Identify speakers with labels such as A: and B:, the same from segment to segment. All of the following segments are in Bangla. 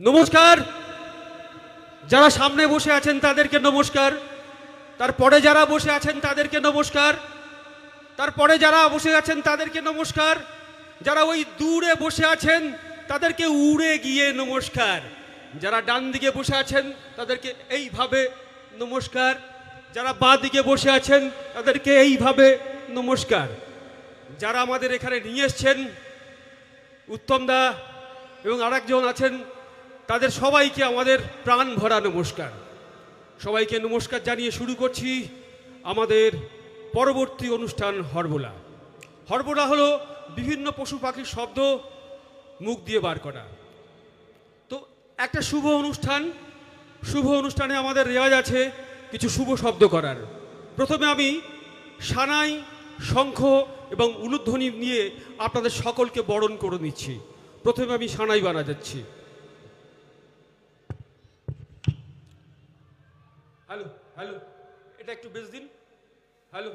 A: নমস্কার। যারা সামনে বসে আছেন তাদেরকে নমস্কার। তারপরে যারা বসে আছেন তাদেরকে নমস্কার। তারপরে যারা বসে আছেন তাদেরকে নমস্কার। যারা ওই দূরে বসে আছেন তাদেরকে উড়ে গিয়ে নমস্কার। যারা ডান দিকে বসে আছেন তাদেরকে এইভাবে নমস্কার। যারা বাঁ দিকে বসে আছেন তাদেরকে এইভাবে নমস্কার। যারা আমাদের এখানে নিয়ে এসছেন, উত্তম দা এবং আরেকজন আছেন তাদের সবাইকে আমাদের প্রাণ ভরা নমস্কার। সবাইকে নমস্কার জানিয়ে শুরু করছি আমাদের পরবর্তী অনুষ্ঠান হরবোলা। হরবোলা হলো বিভিন্ন পশু পাখির শব্দ মুখ দিয়ে বার করা। তো একটা শুভ অনুষ্ঠান। শুভ অনুষ্ঠানে আমাদের রেওয়াজ আছে কিছু শুভ শব্দ করার। প্রথমে আমি সানাই, শঙ্খ এবং উলুধ্বনি নিয়ে আপনাদের সকলকে বরণ করে নিচ্ছি। প্রথমে আমি সানাই বানা যাচ্ছি। হ্যালো এটা একটু বেশ দিন। হ্যালো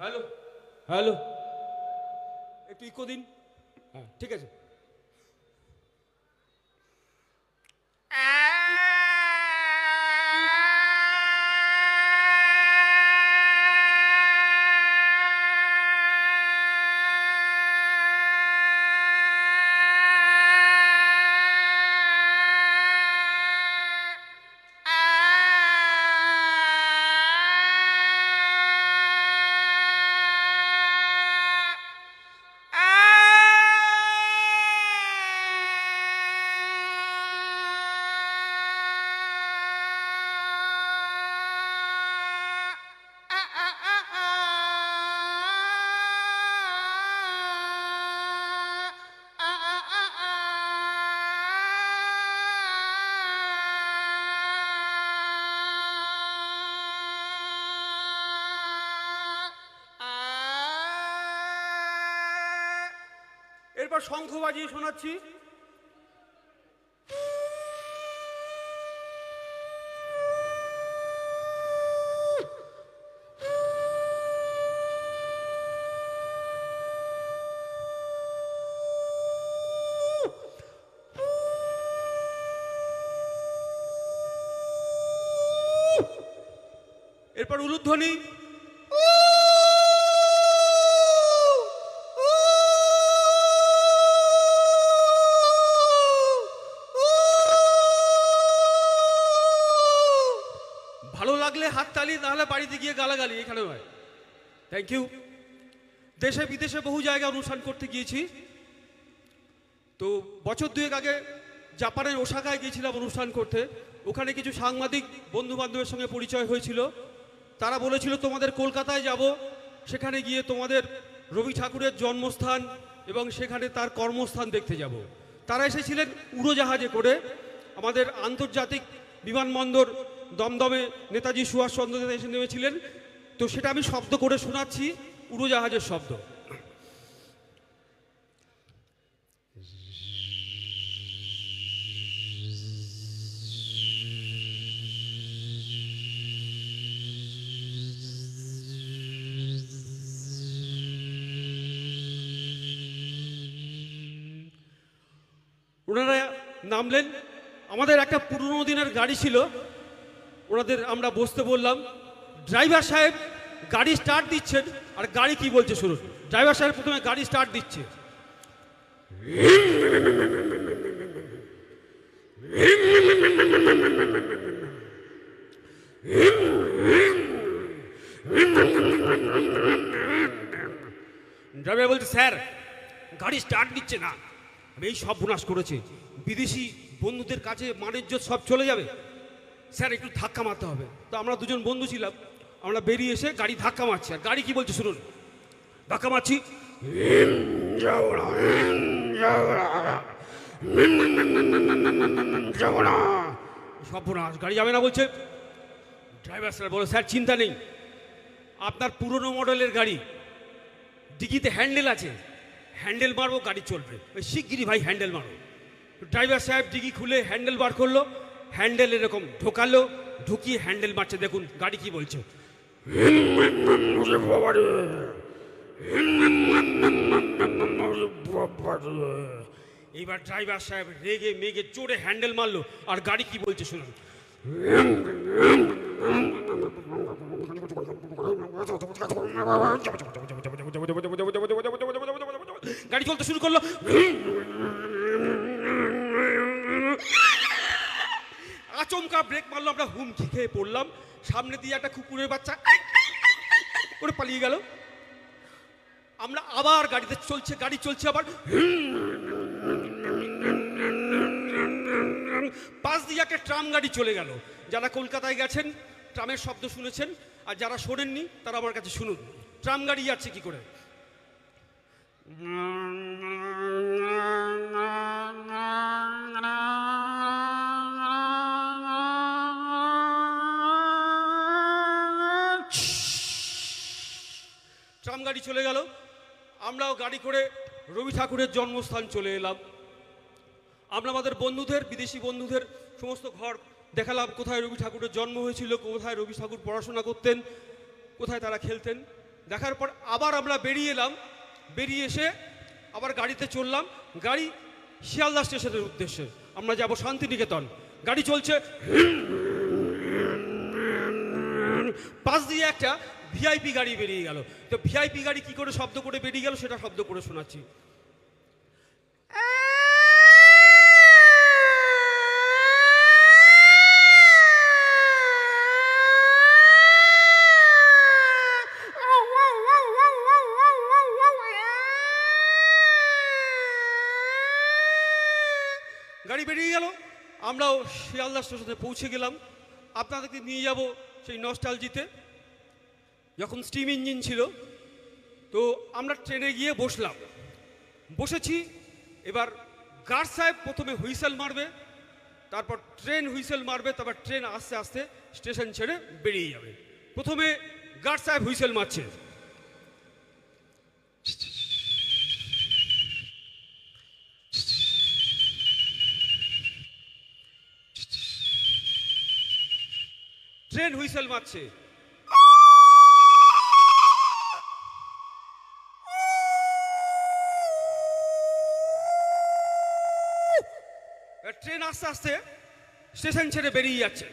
A: হ্যালো হ্যালো একটু ইকো দিন। হ্যাঁ। ঠিক আছে। এরপর শঙ্খ বাজিয়ে শোনাচ্ছি। এরপর উলুধ্বনি। হাততালি তাহলে বাড়িতে গিয়ে গালাগালি এখানে হয়। থ্যাংক ইউ দেশে, বিদেশে বহু জায়গায় অনুষ্ঠান করতে গিয়েছি। তো বছর দুয়েক আগে জাপানের ওসাকায় গিয়েছিলাম অনুষ্ঠান করতে। ওখানে কিছু সাংবাদিক বন্ধু বান্ধবের সঙ্গে পরিচয় হয়েছিল। তারা বলেছিল, তোমাদের কলকাতায় যাব। সেখানে গিয়ে তোমাদের রবি ঠাকুরের জন্মস্থান এবং সেখানে তার কর্মস্থান দেখতে যাব। তারা এসেছিলেন উড়োজাহাজে করে। আমাদের আন্তর্জাতিক বিমানবন্দর দমদমে নেতাজি সুভাষচন্দ্র দেব এসে নেমেছিলেন। তো সেটা আমি শব্দ করে শোনাচ্ছি, উড়োজাহাজের শব্দ। ওনারা নামলেন, আমাদের একটা পুরনো দিনের গাড়ি ছিল ওনাদের আমরা বসতে বললাম, ড্রাইভার সাহেব, গাড়ি স্টার্ট দিচ্ছেন। আর গাড়ি কি বলছে শুনুন, ড্রাইভার সাহেব প্রথমে গাড়ি স্টার্ট দিচ্ছে। ড্রাইভার বলছে, স্যার, গাড়ি স্টার্ট দিচ্ছে না। আমি এই সব বোনাস করেছে। বিদেশি বন্ধুদের কাছে মানিজ্য সব চলে যাবে। স্যার, একটু ধাক্কা মারতে হবে। তো আমরা দুজন বন্ধু ছিলাম, আমরা বেরিয়ে এসে গাড়ি ধাক্কা মারছি। আর গাড়ি কি বলছে শুনুন। ধাক্কা মারছি। গাড়ি যাবে না বলছে। ড্রাইভার স্যার বলো, স্যার, চিন্তা নেই। আপনার পুরনো মডেলের গাড়ি, ডিগিতে হ্যান্ডেল আছে। হ্যান্ডেল মারবো, গাড়ি চলবে। শিগগিরি ভাই হ্যান্ডেল মারো। ড্রাইভার সাহেব ডিগি খুলে হ্যান্ডেল বার করল। হ্যান্ডেল এরকম ঢোকালো, ঢুকিয়ে হ্যান্ডেল মারছে। দেখুন, গাড়ি কি বলছে? এইবার ড্রাইভার সাহেব রেগে মেগে জোরে হ্যান্ডেল মারলো, আর গাড়ি কি বলছে শুনুন। গাড়ি চলতে শুরু করল। আচমকা ব্রেক মারলো, আমরা হুমকি খেয়ে পড়লাম। সামনে দিয়ে একটা কুকুরের বাচ্চা করে পালিয়ে গেল। আমরা আবার গাড়িতে চলছে, গাড়ি চলছে আবার পাশ দিয়ে একটা ট্রাম গাড়ি চলে গেল। যারা কলকাতায় গেছেন, ট্রামের শব্দ শুনেছেন, আর যারা শোনেননি, তারা আমার কাছে শুনুন। ট্রাম গাড়ি যাচ্ছে কি করে? গাড়ি চলে গেল। আমরাও গাড়ি করে রবি ঠাকুরের জন্মস্থান চলে এলাম। আমরা আমাদের বন্ধুদের, বিদেশি বন্ধুদের সমস্ত ঘর দেখালাম, কোথায় রবি ঠাকুরের জন্ম হয়েছিল, কোথায় রবি ঠাকুর পড়াশোনা করতেন, কোথায় তারা খেলতেন। দেখার পর আবার আমরা বেরিয়ে এলাম, বেরিয়ে এসে আবার গাড়িতে চললাম। গাড়ি শিয়ালদা স্টেশনের উদ্দেশ্যে। আমরা যাব শান্তিনিকেতন। গাড়ি চলছে। পাশ দিয়ে একটা ভিআইপি গাড়ি বেরিয়ে গেল। তো ভিআইপি গাড়ি কি করে শব্দ করে বেরিয়ে গেল সেটা শব্দ করে শোনাচ্ছি। গাড়ি বেরিয়ে গেল। আমরাও শিয়ালদা স্টেশনে পৌঁছে গেলাম। আপনাদেরকে নিয়ে যাব সেই নস্টালজিতে যখন স্টিম ইঞ্জিন ছিল, তো আমরা ট্রেনে গিয়ে বসলাম। বসেছি, এবার গার্ড সাহেব প্রথমে হুইসেল মারবে, তারপর ট্রেন হুইসেল মারবে, তারপর ট্রেন আস্তে আস্তে স্টেশন ছেড়ে বেরিয়ে যাবে। প্রথমে গার্ড সাহেব হুইসেল মারছে। ট্রেন হুইসেল মারছে। আস্তে আস্তে স্টেশন ছেড়ে বেরিয়ে যাচ্ছে।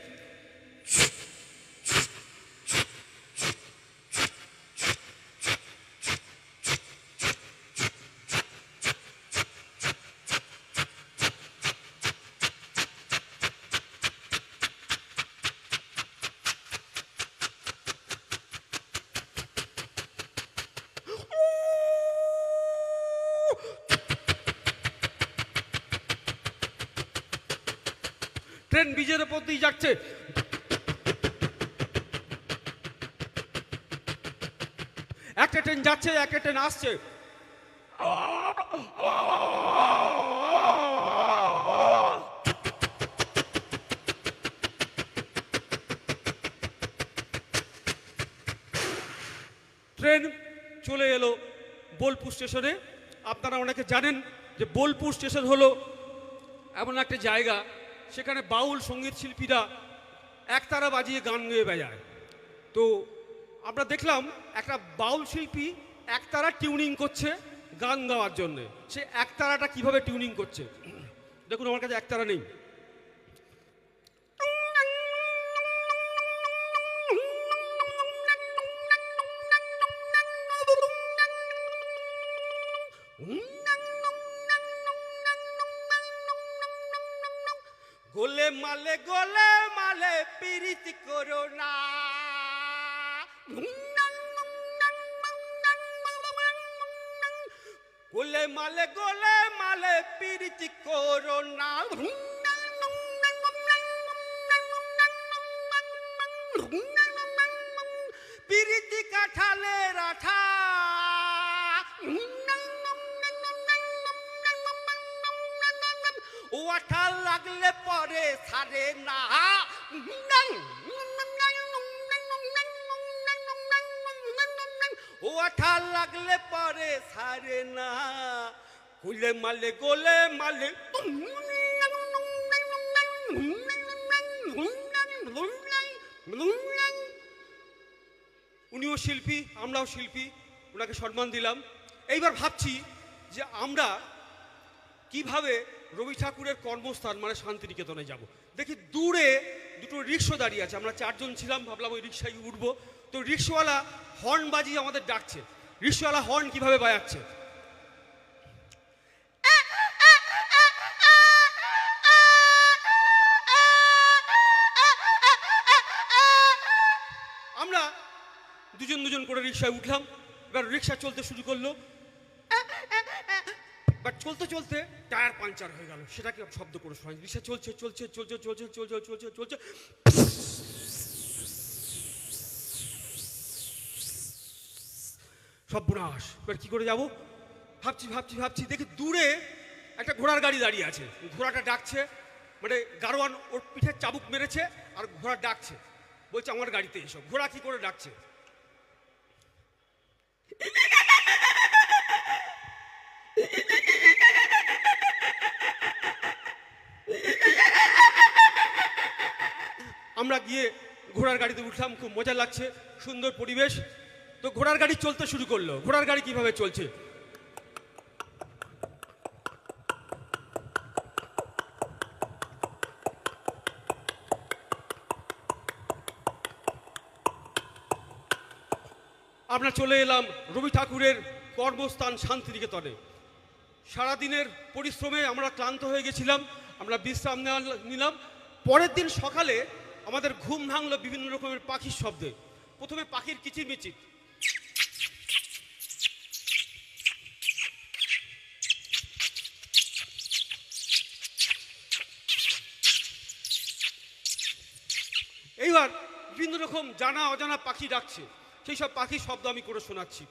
A: ট্রেন বীজের ওপর দিয়ে যাচ্ছে। একটা ট্রেন যাচ্ছে, একটা ট্রেন আসছে। ট্রেন চলে এলো বোলপুর স্টেশনে। আপনারা অনেকে জানেন যে বোলপুর স্টেশন হলো এমন একটা জায়গা সেখানে বাউল সংগীত শিল্পীরা একতারা বাজিয়ে গান গেয়ে বেজায়। তো আমরা দেখলাম একটা বাউল শিল্পী একতারা টিউনিং করছে গান গাওয়ার জন্য। সে একতারাটা কীভাবে টিউনিং করছে? দেখুন, আমার কাছে একতারা নেই। গোলে মালে গোলে মালে পিরিত করো না। গোলে মালে গোলে মালে পিরিত করো না। আঠা পরে সারে না। ও আঠা লাগলে পরে সারে না। কুলে মালে গোলে মালে উনিও শিল্পী, আমরাও শিল্পী, ওনাকে সম্মান দিলাম। এইবার ভাবছি যে আমরা কীভাবে রবি ঠাকুরের কর্মস্থান মানে শান্তিনিকেতনে যাব। দেখি দূরে দুটো রিক্সা দাঁড়িয়ে আছে, আমরা চারজন ছিলাম, ভাবলাম ওই রিক্সায় উঠবো। তো রিক্সাওয়ালা হর্ন বাজিয়ে আমাদের ডাকছে। রিক্সাওয়ালা হর্ন কীভাবে বাজাচ্ছে? আমরা দুজন দুজন করে রিক্সায় উঠলাম। এবার রিক্সা চলতে শুরু করল। বাট চলতে চলতে টায়ার পাঞ্চার হয়ে গেল। সেটাকে শব্দ করে শোনা রিক্সা চলছে চলছে চলছে চলছে চলছে চলছে চলছে। সব বুনাস। এবার কি করে যাব? ভাবছি ভাবছি ভাবছি। দেখি দূরে একটা ঘোড়ার গাড়ি দাঁড়িয়ে আছে। ঘোড়াটা ডাকছে। মানে গারোয়ান ওর পিঠে চাবুক মেরেছে আর ঘোড়া ডাকছে। বলছে, আমার গাড়িতে এসো। ঘোড়া কি করে ডাকছে? আমরা গিয়ে ঘোড়ার গাড়িতে উঠলাম, খুব মজা লাগছে, সুন্দর পরিবেশ। তো ঘোড়ার গাড়ি চলতে শুরু করল। ঘোড়ার গাড়ি কীভাবে চলছে? আমরা চলে এলাম রবি ঠাকুরের কর্মস্থান শান্তিনিকেতনে। সারাদিনের পরিশ্রমে আমরা ক্লান্ত হয়ে গেছিলাম, আমরা বিশ্রাম নেওয়া নিলাম। পরের দিন সকালে আমাদের ঘুম ভাঙলো বিভিন্ন রকমের পাখির শব্দে। প্রথমে পাখির কিচিরমিচির এইবার বিভিন্ন রকম জানা অজানা পাখি ডাকছে। সেই সব পাখির শব্দ আমি করে শোনাচ্ছি।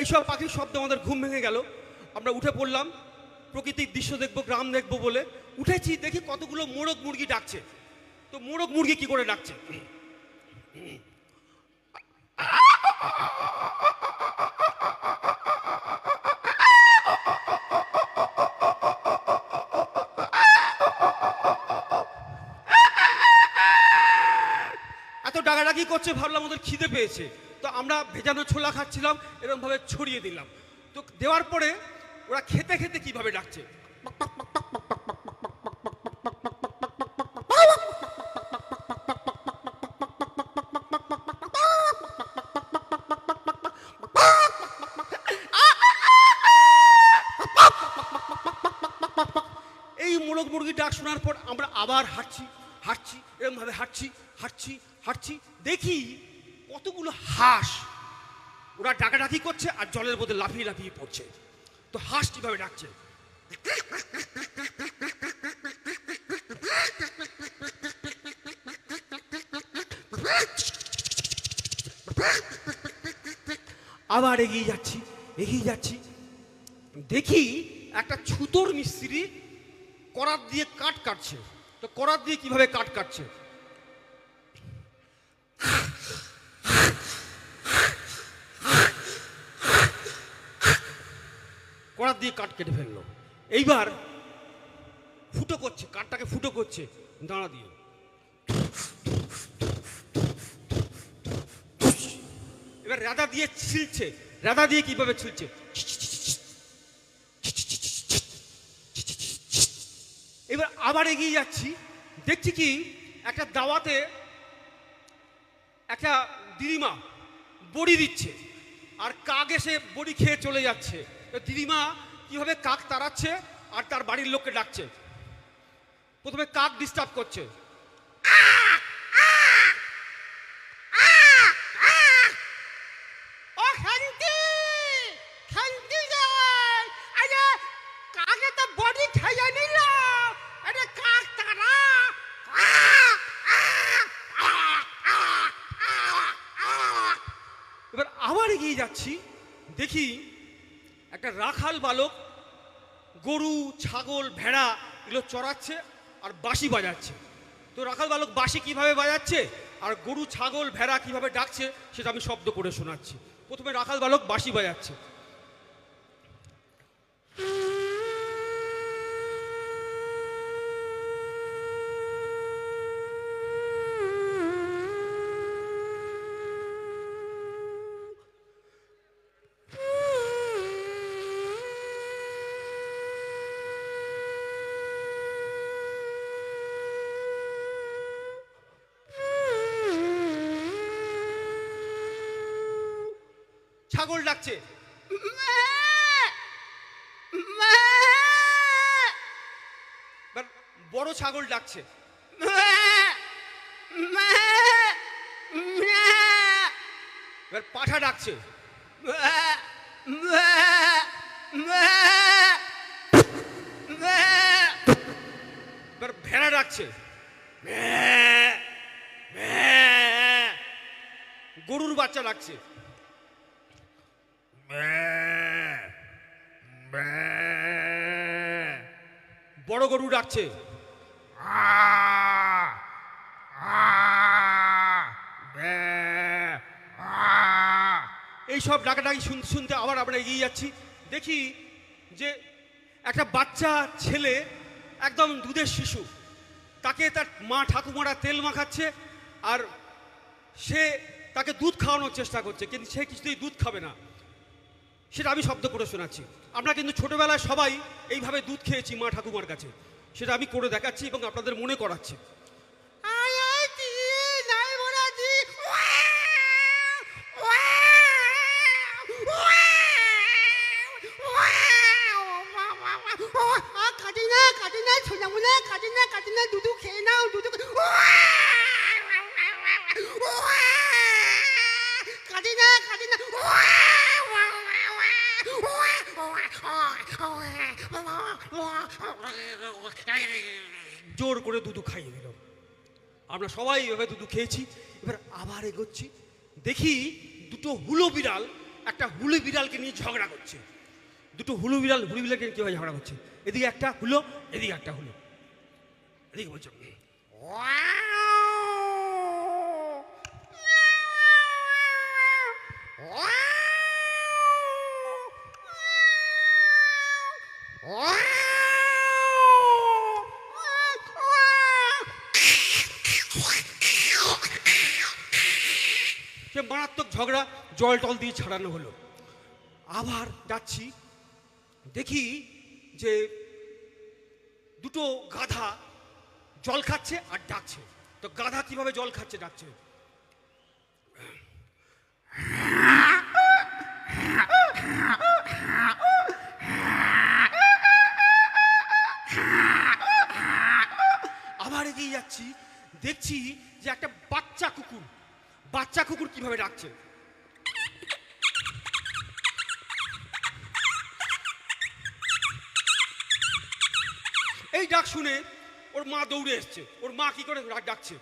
A: এইসব পাখির শব্দ আমাদের ঘুম ভেঙে গেল। আমরা উঠে পড়লাম, প্রকৃতির দৃশ্য দেখব, গ্রাম দেখব বলে। উঠেছি, দেখি কতগুলো মোরগ মুরগি ডাকছে। তো মোরগ মুরগি কি করে ডাকছে? ডাকাডাকি করছে, ভাবলাম ওদের খিদে পেয়েছে। তো আমরা ভেজানো ছোলা খাচ্ছিলাম এরকম ভাবে ছড়িয়ে দিলাম। তো দেওয়ার পরে ওরা খেতে খেতে কীভাবে ডাকছে? এই মোরগ মুরগি ডাক শোনার পর আমরা আবার হাঁটছি হাঁটছি এরকমভাবে হাঁটছি হাঁটছি। হাঁটছি, দেখি কতগুলো হাঁস। ওরা ডাকাডাকি করছে আর জলের মধ্যে লাফিয়ে লাফিয়ে পড়ছে। তো হাঁস কীভাবে ডাকছে? আবার এগিয়ে যাচ্ছি এগিয়ে যাচ্ছি। দেখি একটা ছুতোর মিস্ত্রি করাত দিয়ে কাঠ কাটছে। তো করাত দিয়ে কীভাবে কাঠ কাটছে করাত দিয়ে কাঠ কেটে ফেলল। এইবার ফুটো করছে, কাঠটাকে ফুটো করছে। দাঁড়া দিয়ে এবার রাধা দিয়ে ছিলছে। রাধা দিয়ে কীভাবে ছিলছে? এবার আবার এগিয়ে যাচ্ছি। দেখছি কি, একটা দাওয়াতে একটা দিদিমা বড়ি দিচ্ছে। আর কাক এসে বড়ি খেয়ে চলে যাচ্ছে? দিদিমা কীভাবে কাক তাড়াচ্ছে আর তার বাড়ির লোককে ডাকছে? প্রথমে কাক ডিস্টার্ব করছে। এবার আবার এগিয়ে যাচ্ছি। দেখি একটা রাখাল বালক, গরু, ছাগল, ভেড়া এগুলো চড়াচ্ছে আর বাঁশি বাজাচ্ছে। তো রাখাল বালক বাঁশি কীভাবে বাজাচ্ছে আর গরু, ছাগল, ভেড়া কীভাবে ডাকছে সেটা আমি শব্দ করে শোনাচ্ছি। প্রথমে রাখাল বালক বাঁশি বাজাচ্ছে। ছাগল ডাকছে। বড় ছাগল ডাকছে। এবার পাঠা ডাকছে। এবার ভেড়া ডাকছে। গরুর বাচ্চা ডাকছে। বড় গরু ডাকছে। এই সব ডাকাডাকি শুনতে শুনতে আবার আমরা এগিয়ে যাচ্ছি। দেখি যে একটা বাচ্চা ছেলে, একদম দুধের শিশু, তাকে তার মা ঠাকুমারা তেল মাখাচ্ছে আর সে তাকে দুধ খাওয়ানোর চেষ্টা করছে, কিন্তু সে কিছুতেই দুধ খাবে না। সেটা আমি শব্দ করে শোনাচ্ছি। আমরা কিন্তু ছোটোবেলায় সবাই এইভাবে দুধ খেয়েছি মা ঠাকুমার কাছে। সেটা আমি করে দেখাচ্ছি এবং আপনাদের মনে করাচ্ছি। সবাই এভাবে দুধু খেয়েছি, এবার আবার এগোচ্ছি। দেখি দুটো হুলো বিড়াল, একটা হুলো বিড়ালকে নিয়ে ঝগড়া করছে। দুটো হুলো বিড়াল, হুলো বিড়ালকে কীভাবে ঝগড়া করছে? এদিকে একটা হুলো, এদিকে একটা হুলো। এদিকে বলছো ঝগড়া, জল টল দিয়ে ছাড়ানো হলো। আবার যাচ্ছি, দেখি যে দুটো গাধা জল খাচ্ছে আর ডাকছে। তো গাধা কীভাবে জল খাচ্ছে, ডাকছে? আবার এগিয়ে যাচ্ছি, দেখছি যে একটা বাচ্চা কুকুর বাচ্চা কুকুর কীভাবে ডাকছে এই ডাক শুনে ওর মা দৌড়ে এসছে ওর মা কি করে ডাক- ডাকছে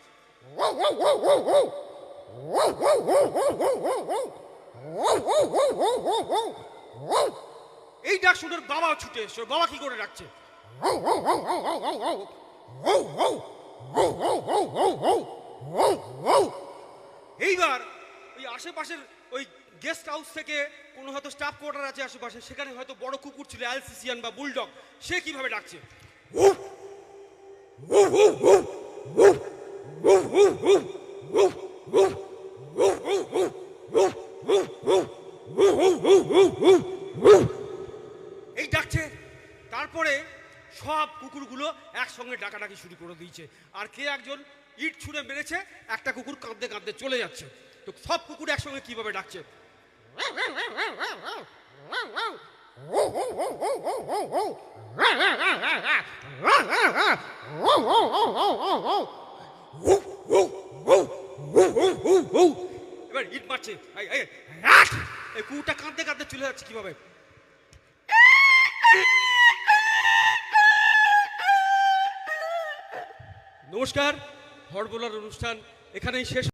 A: এই ডাক শুনে ওর বাবা ছুটে এসছে ওর বাবা কি করে ডাকছে এইবার ওই আশেপাশের ওই গেস্ট হাউস থেকে কোনো হয়তো স্টাফ কোয়ার্টার আছে আশেপাশে সেখানে হয়তো বড় কুকুর ছিল অ্যালসিসিয়ান বা বুলডগ সে কীভাবে ডাকছে এই ডাকছে তারপরে সব কুকুরগুলো একসঙ্গে ডাকাডাকি শুরু করে দিয়েছে আর কে একজন ইট ছুঁড়ে মেরেছে একটা কুকুর কাঁদতে কাঁদতে চলে যাচ্ছে। তো সব কুকুর একসঙ্গে কীভাবে ডাকছে? এবার ইট মারছে। এই, কুকুরটা কাঁদতে কাঁদতে চলে যাচ্ছে কীভাবে? নমস্কার। হরবোলার অনুষ্ঠান এখানেই শেষ